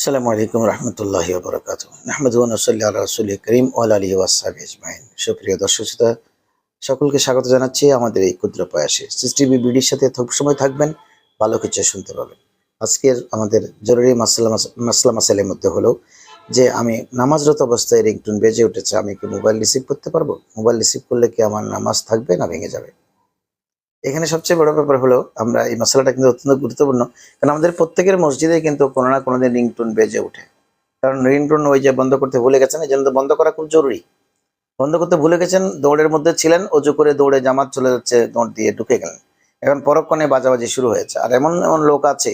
আসসালামু আলাইকুম রহমতুল্লাহ বরকাত আহমদ নসল্লা রসুল করিম ওয়াল আলী সুপ্রিয় দর্শক শ্রোতা, সকলকে স্বাগত জানাচ্ছি আমাদের এই ক্ষুদ্র প্রয়াসে। সিসটিভি বিডির সাথে সময় থাকবেন ভালো কিছু শুনতে পাবেন। আজকের আমাদের জরুরি মাসলা মাসলা মাসালের মধ্যে হলো যে আমি নামাজরত অবস্থায় রিংটুন বেজে উঠেছে আমি কি মোবাইল রিসিভ করতে পারব? মোবাইল রিসিভ করলে কি আমার নামাজ থাকবে না ভেঙে যাবে? এখানে সবচেয়ে বড় ব্যাপার হলো আমরা এই মশলাটা কিন্তু অত্যন্ত গুরুত্বপূর্ণ। কারণ আমাদের প্রত্যেকের মসজিদে কিন্তু কোনো না কোনো দিন রিংটোন বেজে ওঠে। কারণ রিংটোন ওই যে বন্ধ করতে ভুলে গেছেন, এই জন্য বন্ধ করা খুব জরুরি। বন্ধ করতে ভুলে গেছেন, দৌড়ের মধ্যে ছিলেন অজু করে দৌড়ে জামাত চলে যাচ্ছে, দৌড় দিয়ে ঢুকে গেলেন। এখন পরক্ষণে বাজাবাজি শুরু হয়েছে। আর এমন এমন লোক আছে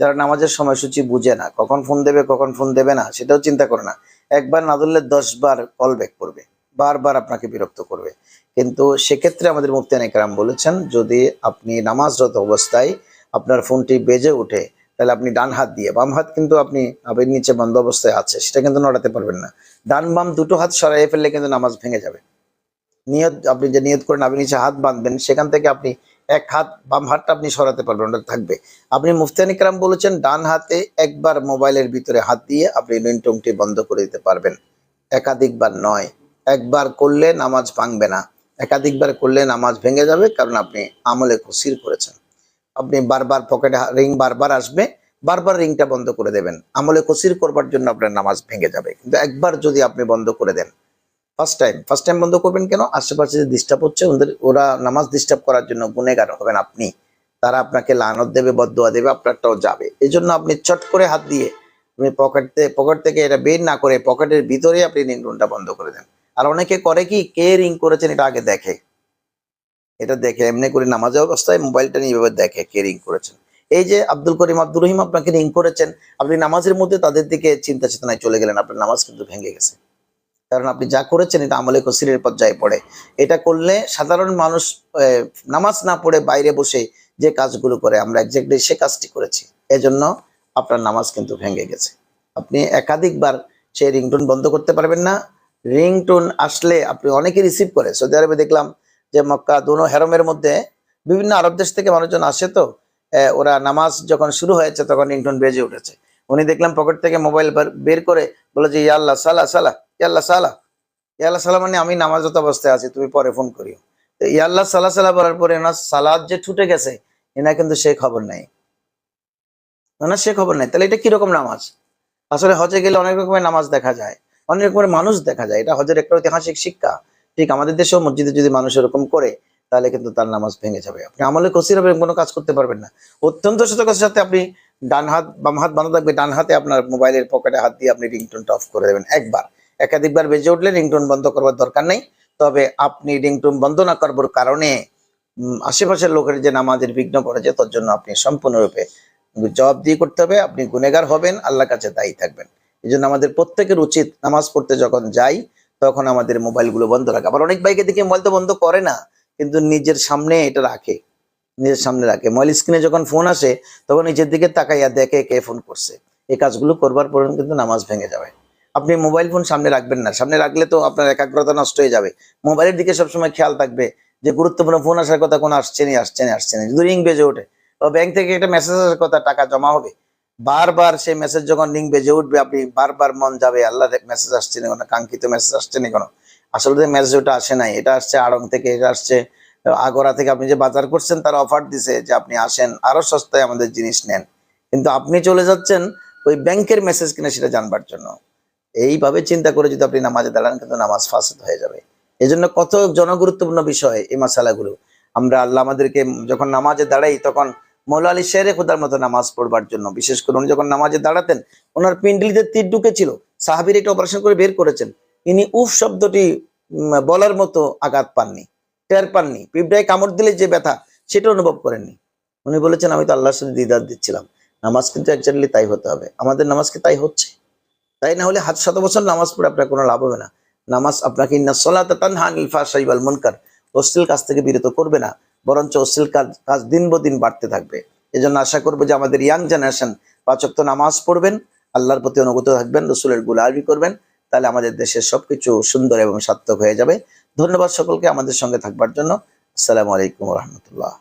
যারা নামাজের সময়সূচি বুঝে না, কখন ফোন দেবে, কখন ফোন দেবে না, সেটাও চিন্তা করে না। একবার না ধরলে দশ বার কল ব্যাক করবে। বারবার আপনাকে বিরক্ত করবে। কিন্তু সেক্ষেত্রে আমাদের মুফতিয়ান একরাম বলেছেন, যদি আপনি নামাজরত অবস্থায় আপনার ফোনটি বেজে ওঠে, তাহলে আপনি ডান হাত দিয়ে, বাম হাত কিন্তু আপনি আবের নিচে বন্ধ অবস্থায় আছে, সেটা কিন্তু নড়াতে পারবেন না। ডান বাম দুটো হাত সরাইয়ে ফেললে কিন্তু নামাজ ভেঙে যাবে। নিয়ত, আপনি যে নিয়ত করেন, আপনি নিচে হাত বাঁধবেন, সেখান থেকে আপনি এক হাত বাম হাতটা আপনি সরাতে পারবেন, ওটা থাকবে। আপনি মুফতিয়ান ইকরাম বলেছেন, ডান হাতে একবার মোবাইলের ভিতরে হাত দিয়ে আপনি রিংটংটি বন্ধ করে দিতে পারবেন। একাধিকবার নয়। একবার করলে নামাজ ভাঙবে না। একাধিকবার করলে নামাজ ভেঙে যাবে কারণ আপনি আমলে কুসির করেছেন। আপনি বারবার পকেটে রিং বারবার আসবে, বারবার রিংটা বন্ধ করে দেবেন। আমলে কুসির করবার জন্য আপনার নামাজ ভেঙে যাবে। কিন্তু একবার যদি আপনি বন্ধ করে দেন ফার্স্ট টাইম ফার্স্ট টাইম বন্ধ করবেন কেন? আশেপাশে যে ডিস্টার্ব হচ্ছে, ওদের ওরা নামাজ ডিস্টার্ব করার জন্য গুনেগার হবেন আপনি। তারা আপনাকে লানত দেবে বদুয়া দেবে, আপনারটাও যাবে। এই জন্য আপনি চট করে হাত দিয়ে, আপনি পকেট পকেট থেকে এটা বের না করে পকেটের ভিতরে আপনি রিংটোনটা বন্ধ করে দেন। আর অনেকে করে কি কে রিং করেছেন, এটা আগে দেখে। এটা দেখে, এমনি করে নামাজ অবস্থায় মোবাইলটা নিয়ে এভাবে দেখে কে রিং করেছেন। এই যে আব্দুল করিম আব্দুর রহিম আপনাকে রিং করেছেন, আপনি নামাজের মধ্যে তাদের দিকে চিন্তা চেতনায় চলে গেলেন, আপনার নামাজ কিন্তু ভেঙে গেছে। কারণ আপনি যা করেছেন, এটা আমলে কসিরের পর্যায়ে পড়ে। এটা করলে সাধারণ মানুষ নামাজ না পড়ে বাইরে বসে যে কাজগুলো করে, আমরা একজাক্টলি সে কাজটি করেছি। এজন্য আপনার নামাজ কিন্তু ভেঙে গেছে। আপনি একাধিকবার সেই রিংটোন বন্ধ করতে পারবেন না রিংটোন আসলে আপনি অনেকে রিসিভ করে। সৌদি আরবে দেখলাম যে মক্কা দুনো হেরমের মধ্যে বিভিন্ন আরব দেশ থেকে মানুষজন আসে তো ওরা নামাজ যখন শুরু হয়েছে তখন রিংটোন বেজে উঠেছে। উনি দেখলাম পকেট থেকে মোবাইল বের করে বলে যে ইয়াল্লাহ সালা সালা ইয়াল্লাহ সালা ইয়াল্লাহ সালা মানে আমি নামাজত অবস্থায় আছি, তুমি পরে ফোন করিও। তো ইয়াল্লাহ সালা সালা বলার পরে ওনার সালাদ যে ছুটে গেছে, এনা কিন্তু সে খবর নেই। ওনার সে খবর নেই। তাহলে এটা কীরকম নামাজ? আসলে হজে গেলে অনেক রকমের নামাজ দেখা যায়। অনেক রকমের মানুষ দেখা যায়। এটা হজের একটা ঐতিহাসিক শিক্ষা। ঠিক আমাদের দেশেও মসজিদে যদি মানুষ এরকম করে, তাহলে কিন্তু তার নামাজ ভেঙে যাবে। আপনি আমলে কসির হবে কোনো কাজ করতে পারবেন না। অত্যন্ত সতর্কতার সাথে আপনি ডান হাত বাম হাত বাঁধা থাকবে, ডান হাতে আপনার মোবাইলের পকেটে হাত দিয়ে আপনি রিংটোনটা অফ করে দেবেন একবার। একাধিকবার বেজে উঠলে রিংটোন বন্ধ করবার দরকার নেই। তবে আপনি রিংটোন বন্ধ না করবার কারণে আশেপাশের লোকের যে নামাজের বিঘ্ন পড়েছে তার জন্য আপনি সম্পূর্ণরূপে জবাব দিয়ে করতে হবে। আপনি গুনেগার হবেন, আল্লাহর কাছে দায়ী থাকবেন। এই জন্য আমাদের প্রত্যেকের উচিত নামাজ পড়তে যখন যাই, তখন আমাদের মোবাইলগুলো বন্ধ রাখা। আবার অনেক বাইকে দিকে মোবাইল তো বন্ধ করে না, কিন্তু নিজের সামনে এটা রাখে। নিজের সামনে রাখে। মোবাইল স্ক্রিনে যখন ফোন আসে, তখন নিজের দিকে তাকাইয়া দেখে কে ফোন করছে। এই কাজগুলো করবার পর কিন্তু নামাজ ভেঙে যাবে। আপনি মোবাইল ফোন সামনে রাখবেন না। সামনে রাখলে তো আপনার একাগ্রতা নষ্ট হয়ে যাবে। মোবাইলের দিকে সবসময় খেয়াল থাকবে যে, গুরুত্বপূর্ণ ফোন আসার কথা কোনো আসছে নি, আসছে না আসছে না। যদি রিং বেজে ওঠে। ব্যাংক থেকে একটা মেসেজ আসার কথা, টাকা জমা হবে। বারবার সেই মেসেজ যখন রিং বেজে উঠবে, আপনি বারবার মন যাবে, আল্লাহ মেসেজ আসছে না কোনো, কাঙ্ক্ষিত মেসেজ আসছে না কোনো। আসলে মেসেজ ওটা আসে নাই, এটা আসছে আড়ং থেকে, এটা আসছে আগরা থেকে। আপনি যে বাজার করছেন, তার অফার দিছে যে আপনি আসেন, আরও সস্তায় আমাদের জিনিস নেন। কিন্তু আপনি চলে যাচ্ছেন ওই ব্যাংকের মেসেজ কিনা সেটা জানবার জন্য। এইভাবে চিন্তা করে যদি আপনি নামাজে দাঁড়ান, কিন্তু নামাজ ফাসদ হয়ে যাবে। এই জন্য কত জনগুরুত্বপূর্ণ বিষয় এই মাসালাগুলো আমরা আল্লাহ আমাদেরকে যখন নামাজে দাঁড়াই, তখন মৌলা আলী শেরে খোদার মতো নামাজ পড়বার জন্য, বিশেষ করে উনি যখন নামাজে দাঁড়াতেন, ওনার পিন্ডলিতে তীর ঢুকেছিল, সাহাবির এটা অপারেশন করে বের করেছেন। ইনি উফ শব্দটি বলার মতো আঘাত পাননি, টের পাননি, পিঁপড়ায় কামড় দিলে যে ব্যথা, সেটা অনুভব করেননি। উনি বলেছেন, আমি তো আল্লাহর সাথে দিদার দিচ্ছিলাম, নামাজ কিন্তু একজাক্টলি তাই হতে হবে। আমাদের নামাজকে তাই হচ্ছে? তাই না হলে হাত শত বছর নামাজ পড়ে আপনার কোনো লাভ হবে না। নামাজ আপনাকে, ইন্না সলাত তানহা আনিল ফাহশাই ওয়াল মুনকার অশ্লীল কাজ থেকে বিরত করবে না। বরঞ্চ অশ্লীল কাজ কাজ দিন বাড়তে থাকবে। এজন্য আশা করব যে আমাদের ইয়াং জেনারেশন পাঁচক্ত নামাজ পড়বেন, আল্লাহর প্রতি অনুগত থাকবেন, রসুলের গুলারবি করবেন, তাহলে আমাদের দেশের সবকিছু সুন্দর এবং সার্থক হয়ে যাবে। ধন্যবাদ সকলকে আমাদের সঙ্গে থাকবার জন্য। আসসালামু আলাইকুম রহমতুল্লাহ।